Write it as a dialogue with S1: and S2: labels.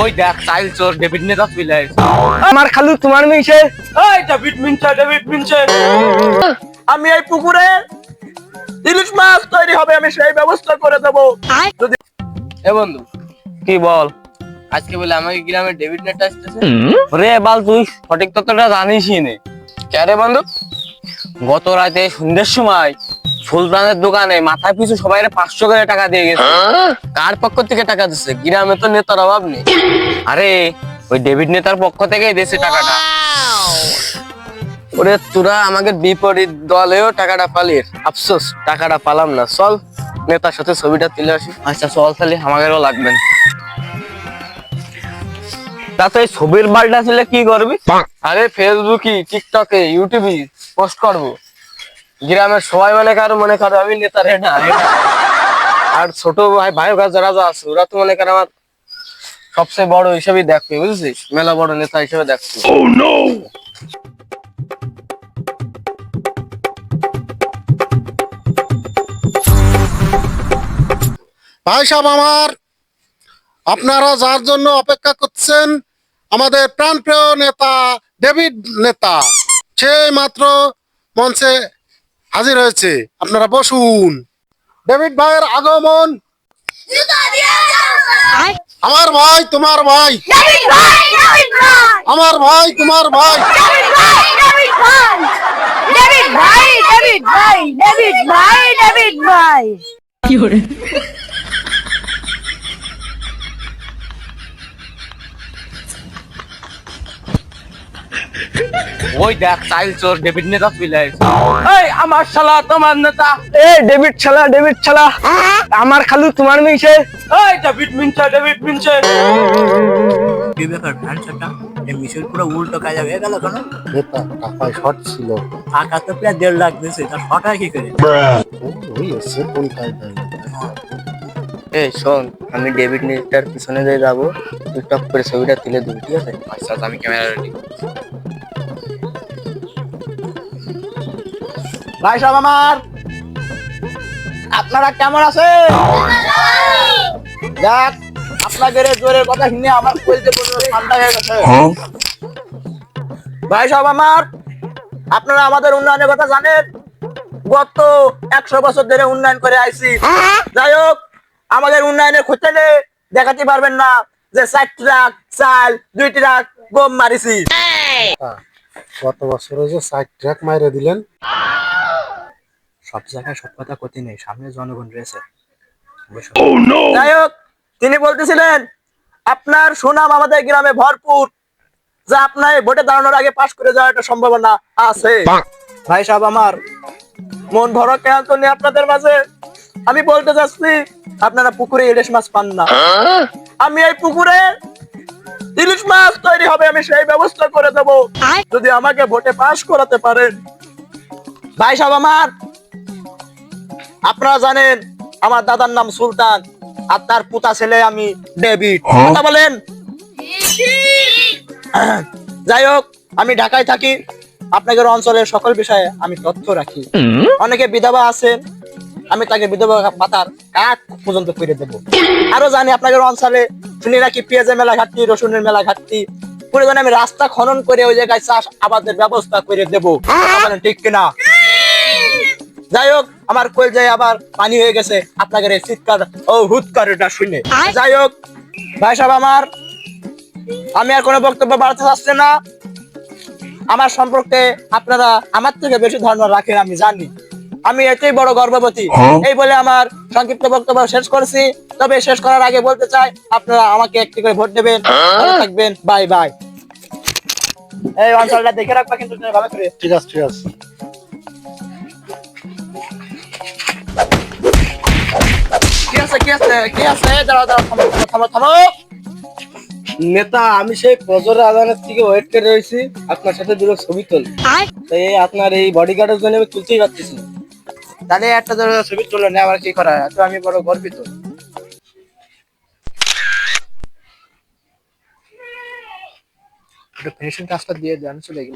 S1: ওই দেখ চাইল চোর ডেভিড নেতা চলে
S2: আমার খালু তোমার মিশে
S1: এই ডেভিড মিনছে ডেভিড মিনছে আমি এই পুকুরে ইলিশ মাছ তৈরি হবে আমি সেই ব্যবস্থা করে দেবো। যদি এ বন্ধু
S2: কি বল?
S1: আজকে বলে আমাকে গ্রামে ডেভিড নেতা আসতেছে।
S2: রে বাল তুই সঠিক তথ্যটা জানিসই নে।
S1: কে রে বন্ধু?
S2: গত রাতে সন্ধ্যের সময় সুলতানের দোকানে মাথা পিছু সবাই পাঁচশো করে টাকা দিয়ে গেছে।
S1: কার পক্ষ থেকে টাকা দিচ্ছে গ্রামে তো নেতার অভাব নেই।
S2: আরে ওই ডেভিড নেতার পক্ষ থেকেই দিয়েছে টাকাটা।
S1: ওরে তোরা আমাকে বিপরীত দলেও টাকাটা পালিয়ে আফসোস টাকাটা পালাম না। চল নেতার সাথে ছবিটা তুলে আসি।
S2: আচ্ছা চল তাহলে আমাদেরও লাগবে। তাতে ছবির বালটা ছিল কি করবি?
S1: আরে ফেসবুকে টিকটকে ইউটিউবে পোস্ট করব। গ্রামের সবাই মনে কারও মনে করো আমি নেতা রে না আর ছোট ভাই ভাই কাজ যারা যা আছে ওরা তো মনে করো আমার সবচেয়ে বড় হিসেবে দেখবে বুঝছিস? মেলা বড় নেতা হিসেবে দেখবে।
S3: ভাই সাহেব আমার আপনারা যার জন্য অপেক্ষা করছেন আমাদের প্রাণপ্রিয় নেতা ডেভিড নেতা সে মাত্র মঞ্চে হাজির হয়েছে। আপনারা বসুন। ডেভিড ভাইয়ের আগমন। আমার ভাই, তোমার ভাই। আমার ভাই, তোমার ভাই।
S1: ওই দেখ, চাইল চোর, ডেভিড নেতা এই আমার শালা তোমার নেতা।
S2: এ ডেভিড ছালা ডেভিড ছালা আমার খালু তোমার মিশে
S1: এই ডেভিড মিনছে ডেভিড মিনছে
S4: এই মিশর পুরো উল্টো কাজ হয়ে গেল কেন?
S3: টাকায় শর্ট ছিল।
S4: টাকা তো প্রায় দেড় লাখ দিয়েছে তার ছ টাকা কি করে?
S3: ওই এসে কোন কাজ নাই।
S1: শোন আমি ডেভিড নেতার পিছনে দিয়ে যাব টপ করে ছবিটা তুলে দিবি ঠিক আছে? আচ্ছা আচ্ছা, আমি ক্যামেরা রেডি ভাই সব আমার। আপনারা কেমন আছে দেখ আপনাদের জোরের কথা শুনে আমার কইতে পুরো ঠান্ডা হয়ে গেছে। ভাই সব আমার আপনারা আমাদের উন্নয়নের কথা জানেন? গত একশো বছর ধরে উন্নয়ন করে আইছি। যাই হোক আমাদের উন্নয়নের খোঁজে দেখাতে পারবেন না যে চার ট্রাক চাল দুই ট্রাক গম মারিছি।
S3: গত বছরে যে সাইড ট্র্যাক মাইরে দিলেন।
S4: সব জায়গায় সব কথা ক্ষতি নেই সামনে জনগণ রয়েছে।
S1: যাই হোক তিনি বলতেছিলেন আপনার সুনাম আমাদের গ্রামে ভরপুর। যা আপনার ভোটে দাঁড়ানোর আগে পাশ করে যাওয়ার একটা সম্ভাবনা আছে। ভাই সাহেব আমার মন ভরা কেন তো নেই আপনাদের মাঝে? আমি বলতে চাচ্ছি আপনারা পুকুরে ইলিশ মাছ পান না। আমি এই পুকুরে ইলিশ মাছ তৈরি হবে আমি সেই ব্যবস্থা করে দেব। যদি আমাকে ভোটে পাশ করাতে পারেন। ভাই সাহেব আমার আপনারা জানেন আমার দাদার নাম সুলতান আর তার পুতা ছেলে আমি ডেভিড। কথা বলেন? যাই হোক আমি ঢাকায় থাকি। আপনাদের অঞ্চলের সকল বিষয়ে আমি তথ্য রাখি। অনেকে বিধবা আছেন আমি তাকে বিধবা পাতার কাক পর্যন্ত করে দেব। আরও জানি আপনাদের অঞ্চলে শুনি নাকি পেঁয়াজের মেলা ঘাটতি রসুনের মেলা ঘাটতি। প্রয়োজনে আমি রাস্তা খনন করে ওই জায়গায় চাষ আবাদের ব্যবস্থা করে দেবো। ঠিক কিনা? যাই হোক আমার কই যায় আবার পানি হয়ে গেছে। আপনাদের এই চিৎকার ও হুৎকার এটা শুনে যাই হোক ভাই সাহেব আমার আমি আর কোনো বক্তব্য বাড়াতে চাচ্ছি না। আমার সম্পর্কে আপনারা আমার থেকে বেশি ধারণা রাখেন আমি জানি। আমি এতেই বড় গর্ভবতী। এই বলে আমার সংক্ষিপ্ত বক্তব্য শেষ করছি। তবে শেষ করার আগে বলতে চাই আপনারা আমাকে একটি করে ভোট দেবেন। ভালো থাকবেন। Bye bye. এই অঞ্চলটা দেখে রাখবা কিন্তু ভালো করে।
S3: ঠিক আছে ঠিক আছে।
S1: কি আছে কি আছে? থামো থামো, নেতা আমি সেই ফজর আদানের থেকে ওয়েট করে রয়েছি। আপনার সাথে দুটো ছবি তুল তাই আপনার এই বডিগার্ডের জন্য আমি তুলতেই পারতেছি না। তাহলে একটা ধরো ছবি তুলে নেই আমার কি করা তো আমি বড় গর্বিত। ফিনিশিং কাজটা দিয়ে দেন চলে গেল